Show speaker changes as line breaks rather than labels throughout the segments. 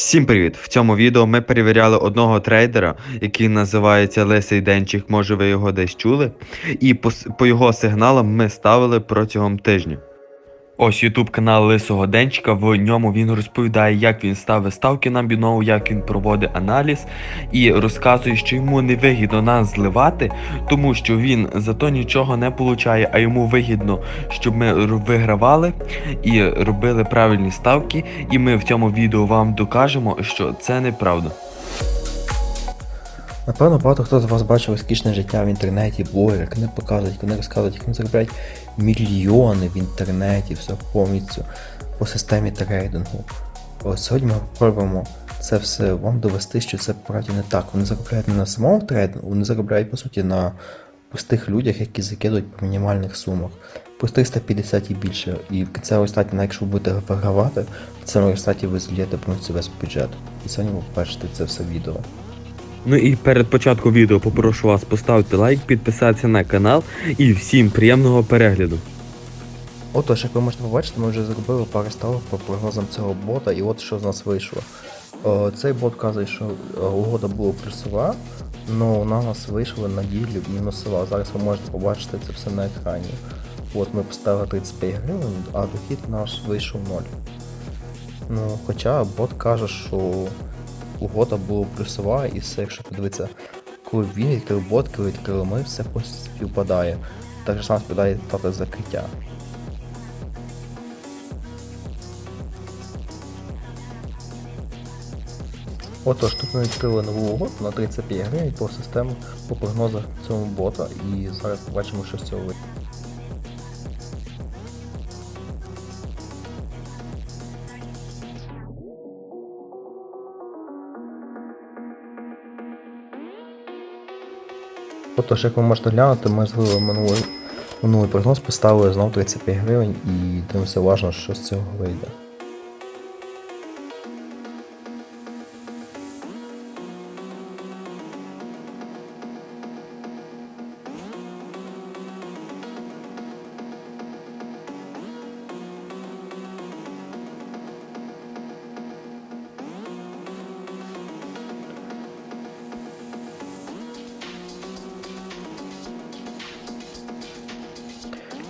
Всім привіт! В цьому відео ми перевіряли одного трейдера, який називається Лисий Денчик, може ви його десь чули. І по, по його сигналам ми ставили протягом тижня. Ось ютуб канал Лисого Денчика. В ньому він розповідає, як він ставить ставки на біноу, як він проводить аналіз і розказує, що йому не вигідно нас зливати, тому що він зато нічого не получає, а йому вигідно, щоб ми вигравали і робили правильні ставки. І ми в цьому відео вам докажемо, що це неправда.
Напевно, багато хто з вас бачив успішне життя в інтернеті, блогери, як вони показують, вони розказують, як вони заробляють мільйони в інтернеті, все повністю по системі трейдингу. Ось сьогодні ми спробуємо це все вам довести, що це правді не так. Вони заробляють не на самому трейдингу, вони заробляють по суті на простих людях, які закидують по мінімальних сумах. По 350 і більше. І в кінцевому навіть якщо ви будете вигравати, в цьому статі ви зільєте повністю весь бюджет. І сьогодні ви побачите це все відео.
Ну і перед початком відео попрошу вас поставити лайк, підписатися на канал і всім приємного перегляду.
Отож, як ви можете побачити, ми вже зробили пару ставок по прогнозам цього бота, і от що з нас вийшло. Цей бот каже, що угода була плюсова, але у нас вийшла на ділі мінусова. Зараз ви можете побачити це все на екрані. От ми поставили 35 гривень, а дохід наш вийшов 0. Ну, хоча бот каже, що угода була плюсова, і все, якщо подивитися, коли він відкрив бот, коли відкрили ми, все співпадає. Так же саме співпадає дата закриття. Отож, тут ми відкрили нову угоду на 35 гривень по систему по прогнозах цього бота і зараз побачимо, що з цього вийде. Отож, як ви можете глянути, ми з минулий, минулий прогноз, поставили знову 35 гривень і дивимося уважно, що з цього вийде.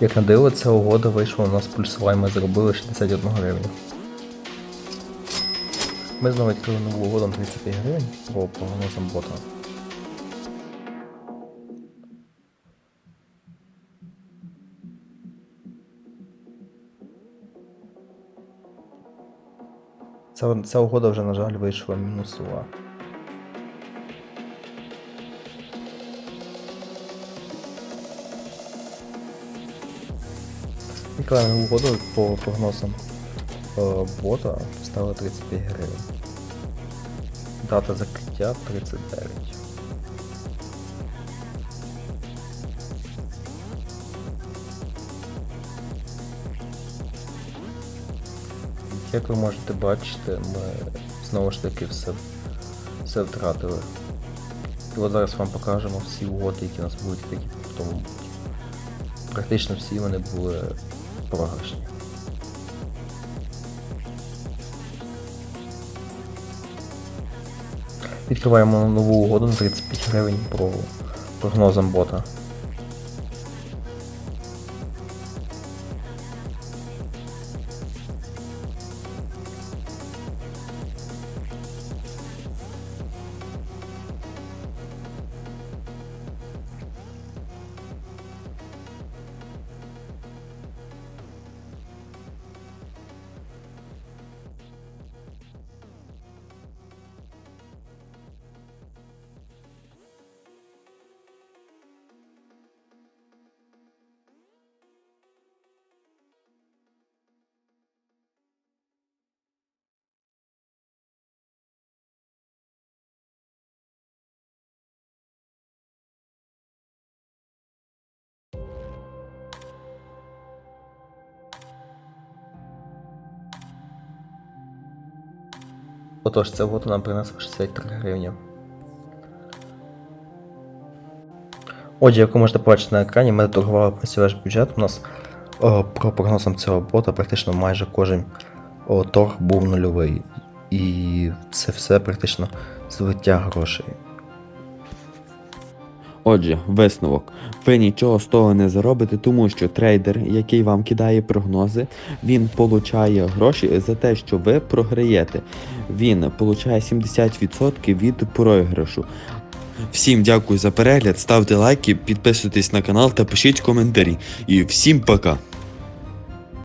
Як на диво, ця угода вийшла у нас плюсова і ми заробили 61 гривню. Ми знову відкрили нову угоду на 35 гривень по прогнозам бота. Ця, ця угода вже, на жаль, вийшла мінусова. Відкладаємо угоду по прогнозам е, бота стало 35 гривень. Дата закриття 39. Як ви можете бачити, ми знову ж таки все, все втратили. І от зараз вам покажемо всі угоди, які у нас будуть відкриті в тому. Практично всі вони були програшні. Відкриваємо нову угоду на 35 гривень по прогнозам бота. Отож, це угода нам принесла 63 гривні. Отже, як ви можете побачити на екрані, ми торгували працювач бюджет. У нас о, про прогнозом цього бота практично майже кожен о, торг був нульовий. і це все практично злиття грошей.
Отже, висновок. Ви нічого з того не заробите, тому що трейдер, який вам кидає прогнози, він получає гроші за те, що ви програєте. Він получає 70% від програшу. Всім дякую за перегляд, ставте лайки, підписуйтесь на канал та пишіть коментарі. І всім пока!